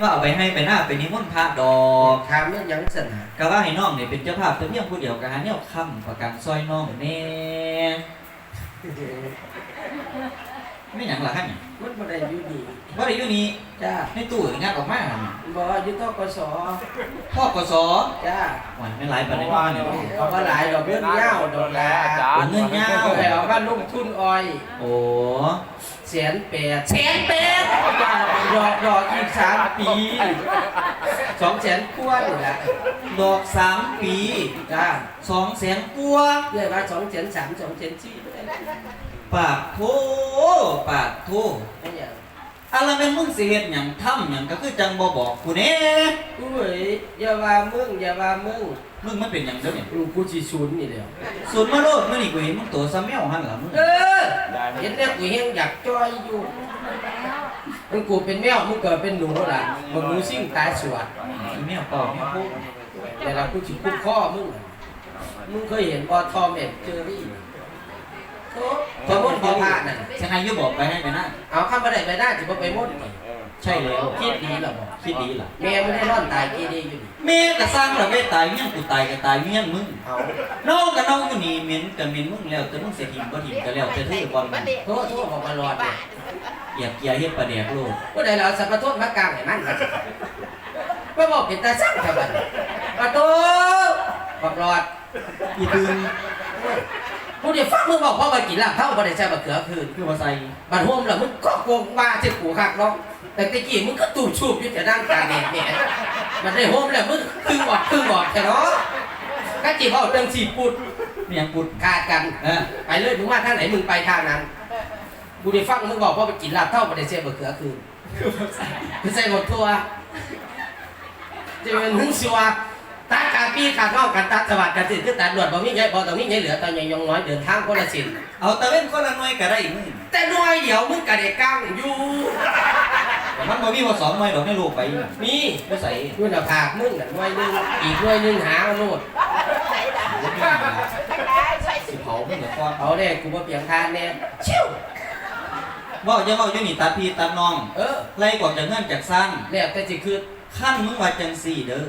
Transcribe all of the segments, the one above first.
ว่าเอาไปให้ไปหน้าไปนิมนต์พระดอกถามเรื่องหยังสั่นน่ะก็ว่าให้น้องเนี่ยเป็นเจ้าภาพแต่เพียงผู้เดียวก็หาแนวค้ำประกันซอยน้องแน่ไม่หยังล่ะฮะนี่มันบ่ได้อยู่ดีว่าได้อยู่นี่จ้าในตู้งานออกมาหั่นบ่อยู่ทกสพ่อกสจ้าหวานไม่หลายปานใดเนาะเนี่ยเอามาหลายดอกเงินยาวดอกละโอ้เงินยาวเอาไปเอามาลงทุนอ้อย โอ้แสนแปดแสนแปดด อกดอกอีกสามปีสองแสนกว่านี่แหละดอกสามปีจ้าสองแสนกว่าเรียกว่าสองแสนสามสองแสนสี่ปากโทปากโทไม่อย่าง อะไรแม่นมึงสิเฮ็ดหยังทำหยังก็คือจังบ่บอกกูแน่อุ้ยอย่าว่ามึงอย่าว่ามึงมึงมันเป็นหยังเด้อเนี่ยอืมกูสิศูนย์นี่เดียวส่วนมาโลดมื้อนี้กูเห็นมึงตัวซะแมวหั่นล่ะมึงเออเห็นแล้วกูเฮงอยากจ้อยอยู่มึงกูเป็นแมวมึงเกิดเป็นหนูล่ะมึงหนูซิ่งตายสวดแมวเป่าแมวโพกแต่ละกูสิคุ้มข้อมึงน่ะมึงเคยเห็นบอทอมเอ็ดเจอรี่โอ้พอม ดพอพาน่ะจะให้อยู่บอกไปให้ไปนะเอาข้ามมาได้ไปได้สิบ่ไปมดนี่ใช่แล้วคิดดีเหรอบ่คิดดีล่ะแม่ไม่ได้นอนตายกี่ดีอยู่นี่แม่ก็สร้างแล้วแม่ตายเมียงกูตายก็ตายเมียงมึงเอาน้องก็น้องอยู่นี่เหม็นก็เหม็นมึงแล้วแต่มึงเสิทิมบ่ทิมก็แล้วแต่เธอก่อนมึงโทษโทษบอกมารอดเนี่ยเหยียบเกียร์เฮ็ดประแดกโลดผู้ใดเราสัพพะโทษมากลางให้มันครับก็บอกเป็นตาสั่งครับบัดปะโตบอกรอดอีตึง ผู้เดียวฟังมึงบอกพ่อมากินลาบเท่าบ่ได้ใช้บะเขือคืนคือว่าใส่บัดห่มแล้วมึงก็โกงมาเจ็บกูคักเนาะแต่ตะกี้มึงก็ตู่ชูบอยู่แต่นั่งตาแดดเนี่ยมันได้ห่มแล้วมึงตึงออกตึงออกแต่เนาะก็จีบเอาเรื่องสีปุดไม่ยังปุดขาดกันเออไปเลยมึงมาทางไหนมึงไปทางนั้นกูได้ฟังมึงบอกพ่อไปกินลาบเท่าบ่ได้ใช้บะเขือคืนคือใส่หมดตัวจะเป็นหึงชัว ตากาปีขาดนอกกันตัดสวัสดิ์กันติดคือตัดหนวดบ่มีใหญ่บ่ต้องมีใหญ่เหลือตอนใหญ่ยงน้อยเดินทางคนละสินเอาตะเว้นคนละหน่วยก็ได้มึงแต่หน่วยเดียวมึงก็ได้ก้างอยู่แต่มันบ่มีว่าสองหน่วยดอกให้ลูกไปมีบ่ใส่ด้วยหน้าผากมึงน่ะหน่วยหนึงอีกหน่วยหนึงหาเอาโลดสิเผามึงเหรอก่อนเอาแน่กูบ่เปียงทานแน่ชิวว่าจะว่าอยู่นี่ตัดพี่ตัดน้อง เออไล่กว่าจากเงินจากสร้างแล้วแต่สิคือขั้นมึงว่าจังสี่เด้อ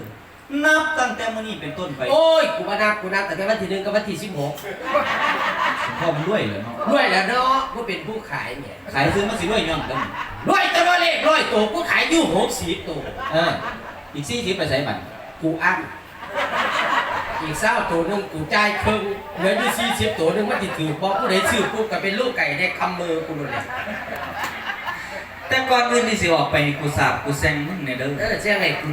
นับตั้งแต่มื้อนี้เป็นต้นไปโอ้ยกูบ่นับกูนับแต่วันที่หนึ่งกับวันที่สิบหกพ่อมันรวยเลยเนาะด้วยแล้วเนาะกูเป็นผู้ขายเนี่ยขายซื้อมาสิรวยย้อนกันร้อยตัวเลขร้อยตัวกูขายอยู่หกสิบตัวเอออีก40ไปใส่บัตรกูอั้นอีกเศร้าตัวหนึงกูจ่ายครึ่งเหลืออยู่สี่สิบตัวหนึงมันติถือพอผู้ใดซื้อปุ๊บก็เป็นลูกไก่ในคำมือกูเลยแต่ก่อนอื่นที่สิออกไปนี่กูสาบกูแซงมึงเนี่ยเด้อเออเสียงไงกู